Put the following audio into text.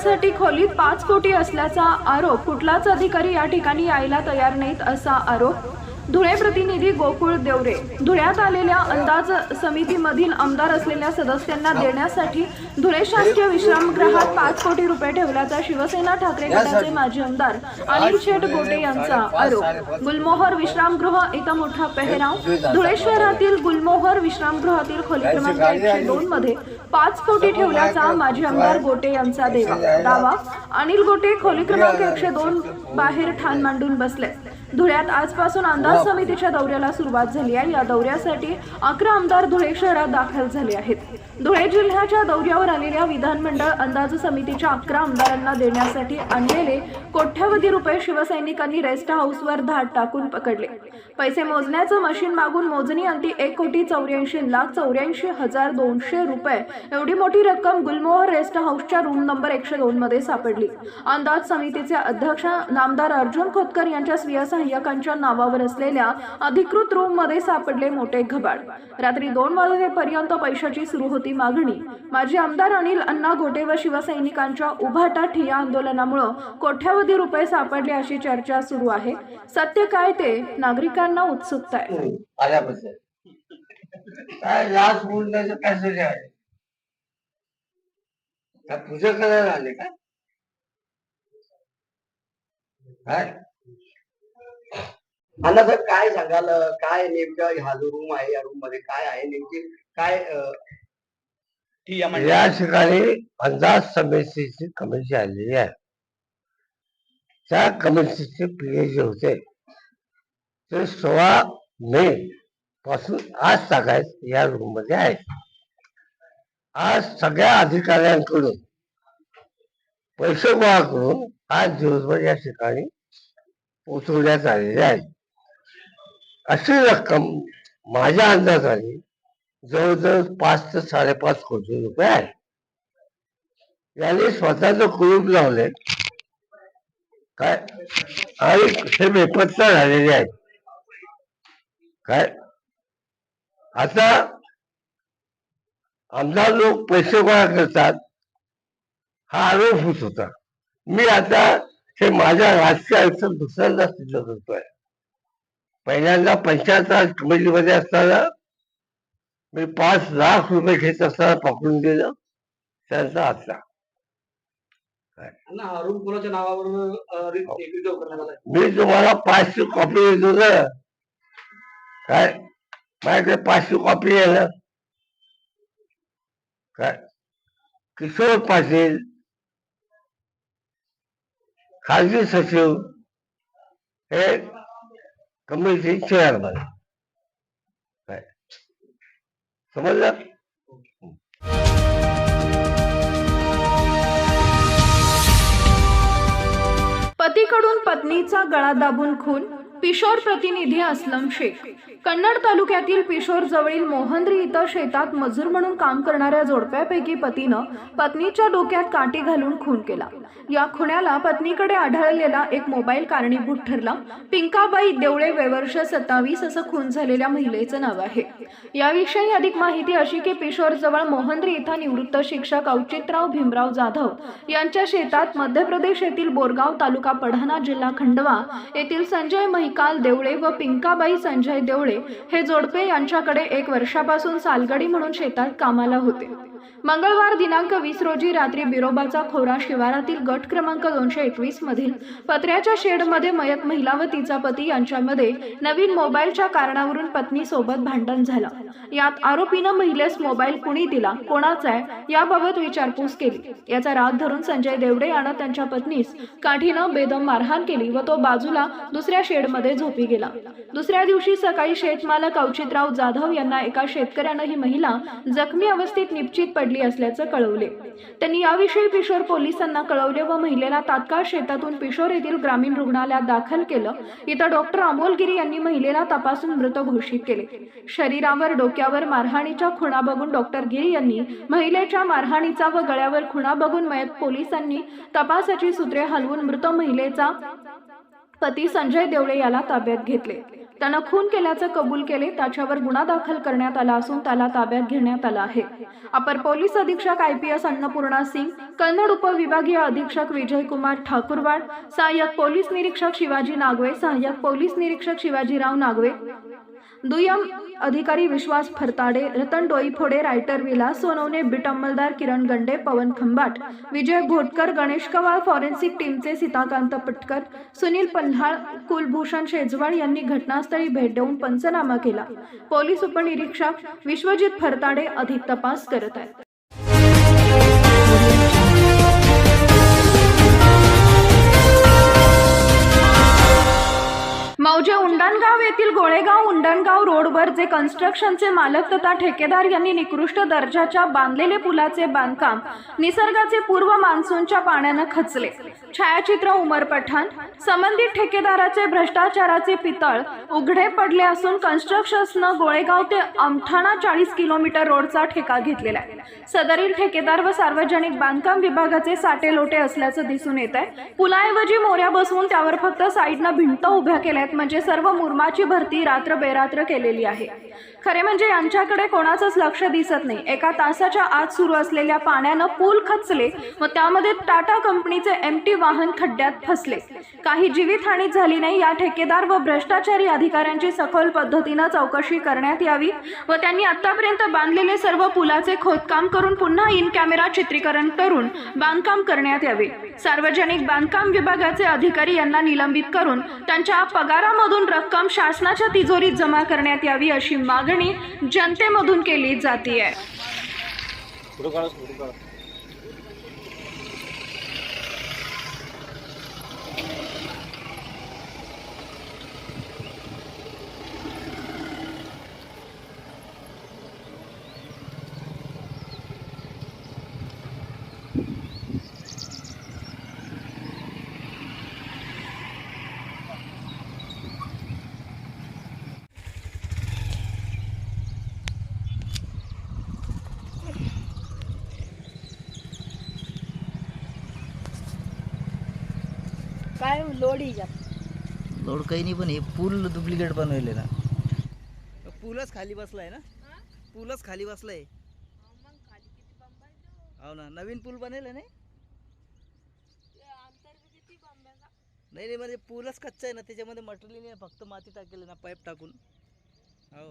घरासाठी खोलीत पाच कोटी असल्याचा आरोप कुठलाच अधिकारी या ठिकाणी यायला तयार नाहीत असा आरोप धुळे प्रतिनिधी गोकुळ देवरे. धुळ्यात आलेल्या अंदाज समितीमधील आमदार असलेल्या सदस्यांना देण्यासाठी धुळे शासकीय विश्रामगृहात पाच कोटी रुपये ठेवल्याचा शिवसेना ठाकरे गटाचे माजी आमदार अनिल शेठ गोटे यांचा आरोप. गुलमोहर विश्रामगृह इथं मोठा पेहराव. धुळे शहरातील गुलमोहर विश्रामगृहातील खोली क्रमांक एकशे दोन मध्ये पाच कोटी ठेवल्याचा माजी आमदार गोटे यांचा देवा दावा. अनिल गोटे खोली क्रमांक एकशे दोन बाहेर ठाण मांडून बसले. धुळ्यात आजपासून अंदाज समितीच्या दौऱ्याला सुरुवात झाली आहे. या दौऱ्यासाठी अकरा आमदार धुळे शहरात दाखल झाले आहेत. धुळे जिल्ह्याच्या दौऱ्यावर आलेल्या विधानमंडळ अंदाज समितीच्या अकरा आमदारांना देण्यासाठी आणलेले कोट्यावधी रुपये शिवसैनिकांनी रेस्ट हाऊसवर धाड टाकून पकडले. पैसे मोजण्याचं मशीन मागून मोजणी अंती एक कोटी चौऱ्याऐंशी लाख चौऱ्याऐंशी हजार दोनशे रुपये एवढी मोठी रक्कम गुलमोहर रेस्ट हाऊसच्या रूम नंबर एकशे दोन मध्ये सापडली. अंदाज समितीचे अध्यक्ष नामदार अर्जुन खोतकर यांच्या स्वीय सहाय्यकांच्या नावावर असलेल्या अधिकृत रूममध्ये सापडले मोठे घबाड. रात्री दोन वाजेपर्यंत पैशाची सुरू होती मागणी. माजी आमदार अनिल अण्णा घोटे व शिवसैनिकांच्या उभाटा ठिया आंदोलनामुळे कोट्यावधी रुपये सापडले अशी चर्चा सुरू आहे. सत्य काय ते नागरिकांना उत्सुकता आहे? हो, काय पूजा करायला आले का? काय? मला सर काय सांगाल काय नेमकं हा जो रूम आहे या रूममध्ये काय आहे नेमकी काय या ठिकाणी अंदाज समितीची कमिटी आलेली आहे. त्या कमिटीचे पीए जे होते ते सोळा मे पासून आज तागायत या रूममध्ये आहे आज सगळ्या अधिकाऱ्यांकडून पैसे गोळा करून आज दिवसभर या ठिकाणी पोचवण्यात आलेले आहे अशी रक्कम माझ्या अंदाजाने जवळजवळ पाच ते साडेपाच कोटी रुपये आहे. याने स्वतःच कुलूप लावले. काय? आणि हे बेपत्ता झालेले आहेत. काय? आता आमदार लोक पैसे गोळा करतात. हा आरोप होत होता. मी आता हे माझ्या राजकीय आयुष्यात दुसऱ्यांदा सिद्ध करतोय पहिल्यांदा पंचायत कमिटीमध्ये असताना मी पाच लाख रुपये घेत असताना पकडून गेलं त्यांचा आता ना रूम कोणाच्या नावावर अं, रि- एक रिझर्व करण्यात आलाय? मी तुम्हाला पाचशे कॉपी देतो ना काय? माझ्याकडे पाचशे कॉपी आहे ना? काय? किशोर पाटील खाजगी सचिव हे कमिटी चेअरमन काय? समजलं? पतीकडून पत्नीचा गळा दाबून खून? पिशोर प्रतिनिधी असलम शेख. कन्नड तालुक्यातील पिशोर जवळील मोहंद्री इथं शेतात मजूर म्हणून काम करणाऱ्या जोडप्यापैकी पतीनं पत्नीच्या डोक्यात काठी घालून खून केला. या खुन्याला पत्नीकडे आढळलेला एक मोबाईल कारणीभूत ठरला पिंकाबाई देवळे वेवर्ष सत्तावीस असं खून झालेल्या महिलेचं नाव आहे याविषयी अधिक माहिती अशी की पिशोर जवळ मोहंद्री इथं निवृत्त शिक्षक औचित्राव भीमराव जाधव यांच्या शेतात मध्य प्रदेश येथील बोरगाव तालुका पढाणा जिल्हा खंडवा येथील संजय महि निकाल देवळे व पिंकाबाई संजय देवळे हे जोडपे यांच्याकडे एक वर्षापासून सालगडी म्हणून शेतात कामाला होते. मंगळवार दिनांक वीस रोजी रात्री बिरोबाचा खोरा शिवारातील गट क्रमांक दोनशे एकवीस मधील पत्र्याच्या शेडमध्ये मयत महिला व तिचा पती यांच्यामध्ये नवीन मोबाईलच्या कारणावरून पत्नी सोबत भांडण झालं. यात आरोपीनं महिलेस मोबाईल कुणी दिला कोणाचा आहे याबाबत विचारपूस केली. याचा राग धरून संजय देवडे यानं त्यांच्या पत्नीस काठीनं बेदम मारहाण केली व तो बाजूला दुसऱ्या शेडमध्ये मध्ये झोपी गेला. दुसऱ्या दिवशी सकाळी शेतमालक अवचितराव जाधव यांना एका शेतकऱ्यानं ही महिला जखमी अवस्थेत निश्चित पडली असल्याचं कळवले. त्यांनी याविषयी पिशोर पोलिसांना कळवले व महिलेला तात्काळ शेतातून पिशोर येथील ग्रामीण रुग्णालयात दाखल केलं. इथं डॉक्टर अमोलगिरी यांनी महिलेला तपासून मृत घोषित केले. शरीरावर डोक्यावर मारहाणीच्या खुणा बघून डॉक्टर गिरी यांनी महिलेच्या मारहाणीचा व गळ्यावर खुणा बघून मयत पोलिसांनी तपासाची सूत्रे हलवून मृत महिलेचा पती संजय देवळे याला ताब्यात घेतले. त्यानं खून केल्याचं कबूल केले त्याच्यावर गुन्हा दाखल करण्यात आला असून त्याला ताब्यात घेण्यात आला आहे. अपर पोलीस अधीक्षक I P S Annapurna Singh Kannad उपविभागीय अधीक्षक विजय कुमार ठाकूरवाड सहाय्यक पोलीस निरीक्षक शिवाजी नागवे सहाय्यक पोलीस निरीक्षक शिवाजीराव नागवे दुय्यम अधिकारी विश्वास फरताडे रतन डोईफोडे रायटर विला सोनवणे बिट अंमलदार किरण गंडे पवन खंबाट विजय घोटकर गणेश कवाळ फॉरेन्सिक टीमचे सीताकांत पटकर सुनील पल्हाळ कुलभूषण शेजवाड यांनी घटनास्थळी भेट देऊन पंचनामा केला. पोलीस उपनिरीक्षक विश्वजित फरताडे अधिक तपास करत आहेत. मौजे उंडणगाव येथील गोळेगाव उंडणगाव रोडवर जे कन्स्ट्रक्शनचे मालक तथा ठेकेदार यांनी निकृष्ट दर्जाच्या बांधलेले पुलाचे बांधकाम निसर्गाचे पूर्व मान्सूनच्या पाण्यानं खचले. छायाचित्र उमर पठाण संबंधित ठेकेदाराचे भ्रष्टाचाराचे पितळ उघडे पडले असून कन्स्ट्रक्शन्सनं गोळेगाव ते अमठाणा चाळीस किलोमीटर रोडचा ठेका घेतलेला आहे. सदरील ठेकेदार व सार्वजनिक बांधकाम विभागाचे साटे लोटे असल्याचं दिसून येत आहे पुलाऐवजी मोऱ्या बसवून त्यावर फक्त साईडनं भिंत उभ्या केल्या आहेत म्हणजे म्हणजे सर्व मुरमाची भरती रात्र बेरात्र केलेली आहे. खरे म्हणजे यांच्याकडे कोणाचंच लक्ष दिसत नाही. एका तासाच्या आत सुरू असलेल्या पाण्यानं पूल खचले व त्यामध्ये टाटा कंपनीचे एम टी वाहन खड्ड्यात फसले. काही जीवितहानी झाली नाही या ठेकेदार व भ्रष्टाचारी अधिकाऱ्यांची सखोल पद्धतीनं चौकशी करण्यात यावी व त्यांनी आतापर्यंत बांधलेले सर्व पुलाचे खोदकाम करून पुन्हा इन कॅमेरा चित्रीकरण करून बांधकाम करण्यात यावे. सार्वजनिक बांधकाम विभागाचे अधिकारी यांना निलंबित करून त्यांच्या पगारामधून रक्कम शासनाच्या तिजोरीत जमा करण्यात यावी अशी मागणी जनतेमधून केली जातीये. काय लोड याच्यात लोड काही नाही पण हे पूल डुप्लिकेट बनवले ना. पूलच खाली बसलाय ना? पूलच खाली बसलाय. हो ना नवीन पूल बनेल नाही? नाही नाही म्हणजे पूलच कच्चा आहे ना त्याच्यामध्ये मटेरियल नाही फक्त माती टाकेल ना पाईप टाकून. हो